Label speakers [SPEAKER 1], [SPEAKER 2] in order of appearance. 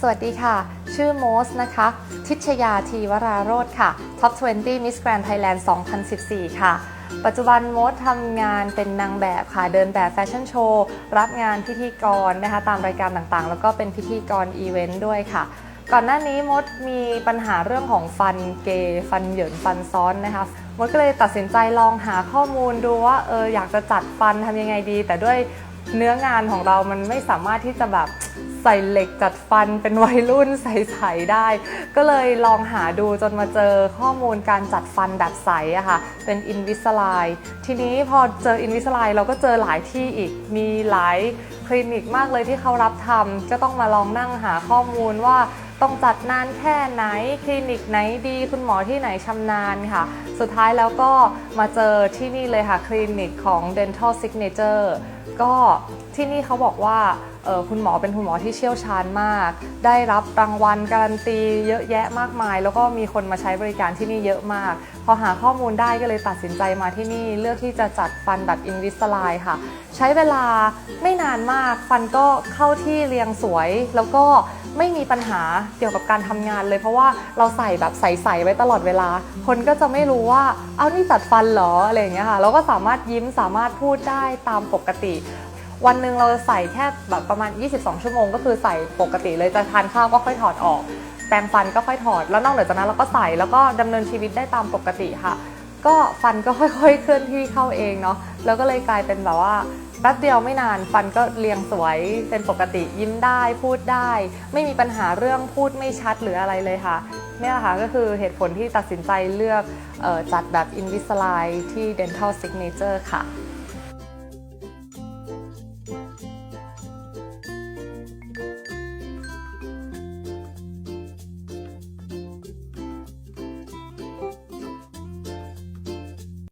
[SPEAKER 1] สวัสดีค่ะ ชื่อโมสนะคะ ทิชยาทีวราโรธค่ะ Top 20 Miss Grand Thailand 2014 ค่ะ ปัจจุบันโมสทำงานเป็นนางแบบค่ะ เดินแบบแฟชั่นโชว์ รับงานพิธีกรนะคะ ตามรายการต่างๆ แล้วก็เป็นพิธีกรอีเวนต์ด้วยค่ะ ก่อนหน้านี้มดมีปัญหาเรื่องของฟันเกยฟันเหยินฟันซ้อนนะคะมดก็เลยตัดสินใจลองหาข้อมูลดูว่าเอออยากจะจัดฟันทำยังไงดี แต่ด้วยเนื้องานของเรามันไม่สามารถที่จะแบบ ใส่เหล็กจัดฟันเป็นวัยรุ่นใสๆได้ ก็เลยลองหาดูจนมาเจอข้อมูลการจัดฟันแบบใสอะค่ะ เป็น Invisalign ทีนี้พอเจอ Invisalign เราก็เจอหลายที่อีกมีหลายคลินิกมากเลยที่เขารับทำก็ต้องมาลองนั่งหาข้อมูลว่าต้องจัดนานแค่ไหนคลินิกไหนดีคุณหมอที่ไหนชำนาญค่ะ สุดท้ายแล้วก็มาเจอที่นี่เลยค่ะ คลินิกของ Dental Signature ก็ที่นี่เขาบอกว่าคุณหมอเป็นคุณหมอที่เชี่ยวชาญมาก ได้รับรางวัลการันตี เยอะแยะมากมาย แล้วก็มีคนมาใช้บริการที่นี่เยอะมาก พอหาข้อมูลได้ก็เลยตัดสินใจมาที่นี่ เลือกที่จะจัดฟันแบบ Invisalign ค่ะ ใช้เวลาไม่นานมาก ฟันก็เข้าที่เรียงสวย แล้วก็ ไม่มีปัญหาเกี่ยวกับการทำงานเลย เพราะว่าเราใส่แบบใสๆไว้ตลอดเวลา คนก็จะไม่รู้ว่าเอานี่จัดฟันเหรออะไรอย่างเงี้ยค่ะเราก็สามารถยิ้มสามารถพูดได้ตามปกติ วันหนึ่งเราใส่แค่แบบประมาณ 22 ชั่วโมง ก็คือใส่ปกติเลยจะทานข้าวก็ค่อยถอดออกแปรงฟันก็ค่อยถอด แล้วนอกเหนือจากนั้นเราก็ใส่แล้วก็ดำเนินชีวิตได้ตามปกติค่ะ ก็ฟันก็ค่อยๆเคลื่อนที่เข้าเองเนาะแล้วก็เลยกลายเป็นแบบว่า แป๊บเดียวไม่นานฟันก็เรียงสวยเป็นปกติยิ้มได้พูดได้ ไม่มีปัญหาเรื่องพูดไม่ชัดหรืออะไรเลยค่ะนี่แหละค่ะก็คือเหตุผลที่ตัดสินใจเลือกออจัดแบบ Invisalign ที่ Dental Signature ค่ะ